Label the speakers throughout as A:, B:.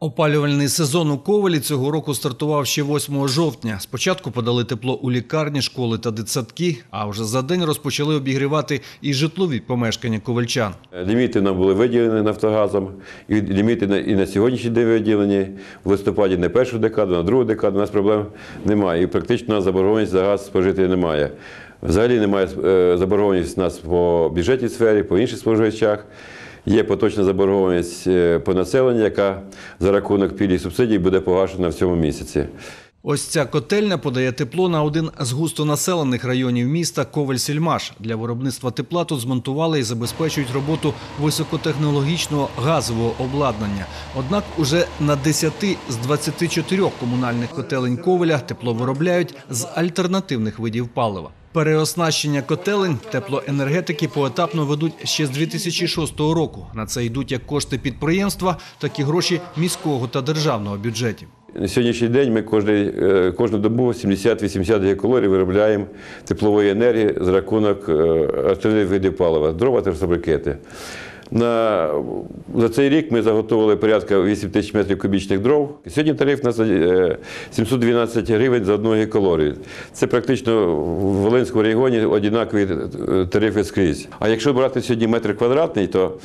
A: Опалювальний сезон у Ковалі цього року стартував ще 8 жовтня. Спочатку подали тепло у лікарні, школи та дитсадки, а вже за день розпочали обігрівати і житлові помешкання ковальчан.
B: Ліміти нам були виділені Нафтогазом, і ліміти і на сьогоднішній день виділені. В листопаді на першу декаду, на другу декаду у нас проблем немає. І практично заборгованість за газ спожити немає. Взагалі немає е, заборгованість у нас по бюджетній сфері, по інших споживачах. Є поточна заборгованість е, по населенню, яка за рахунок пільг і субсидій буде погашена в цьому місяці.
A: Ось ця котельня подає тепло на один з густонаселених районів міста Коваль-Сільмаш. Для виробництва тепла тут змонтували і забезпечують роботу високотехнологічного газового обладнання. Однак уже на 10 з 24 комунальних котелень Ковеля тепло виробляють з альтернативних видів палива. Переоснащення котелень теплоенергетики поетапно ведуть ще з 2006 року. На це йдуть як кошти підприємства, так і гроші міського та державного бюджетів.
B: На сьогоднішній день ми кожний, е, кожну добу 70-80 гігакалорій виробляємо теплової енергії за рахунок е, альтернативних видів палива, дрова та брикети. На, за цей рік ми заготовили порядка 8 тисяч метрів кубічних дров. Сьогодні тариф у нас е, 712 гривень за одну гігакалорію. Це практично в Волинському регіоні однакові е, тарифи скрізь. А якщо брати сьогодні метр квадратний, то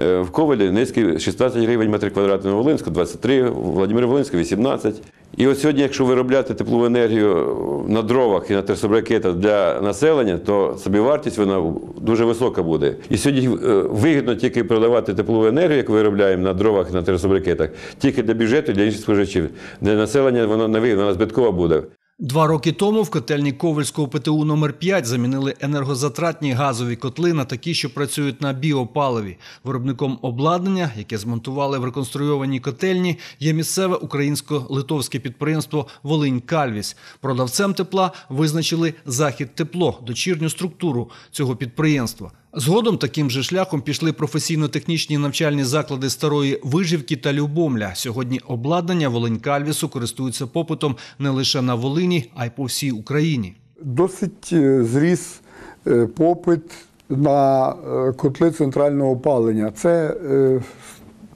B: е, в Ковалі низький 16 гривень метр квадратний, в Волинську 23, в Владимир Волинську 18. І от сьогодні, якщо виробляти теплову енергію на дровах і на терсобрикетах для населення, то собівартість вона дуже висока буде. І сьогодні е, вигідно тільки продавати теплову енергію, яку виробляємо на дровах і на терсобрикетах, тільки для бюджету, для інших споживачів. Для населення вона не вигідна, вона збиткова буде.
A: Два роки тому в котельні Ковальського ПТУ номер 5 замінили енергозатратні газові котли на такі, що працюють на біопаливі. Виробником обладнання, яке змонтували в реконструйованій котельні, є місцеве українсько-литовське підприємство Волинь Кальвіс. Продавцем тепла визначили захід тепло, дочірню структуру цього підприємства. Згодом таким же шляхом пішли професійно-технічні навчальні заклади старої виживки та Любомля. Сьогодні обладнання Волинь Кальвісу користуються попитом не лише на Волині, а й по всій Україні.
C: Досить е, зріс е, попит на е, котли центрального опалення. Це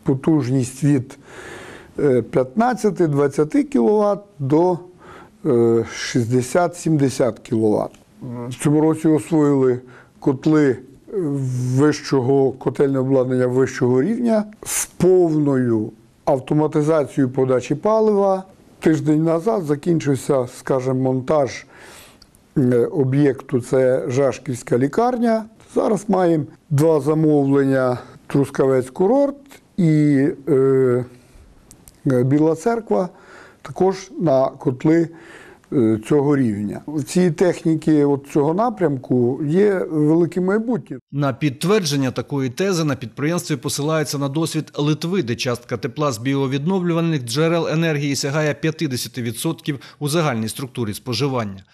C: потужність від е, 15-20 кВт до е, 60-70 кВт. В цьому році освоїли котли вищого котельне обладнання вищого рівня з повною автоматизацією подачі палива. Тиждень назад закінчився, скажімо, монтаж е, об'єкту це Жашківська лікарня. Зараз маємо два замовлення Трускавець курорт і е, Біла церква також на котли цього рівня. В цій техніці от цього напрямку є велике майбутнє.
A: На підтвердження такої тези на підприємстві посилаються на досвід Литви, де частка тепла з біовідновлюваних джерел енергії сягає 50% у загальній структурі споживання.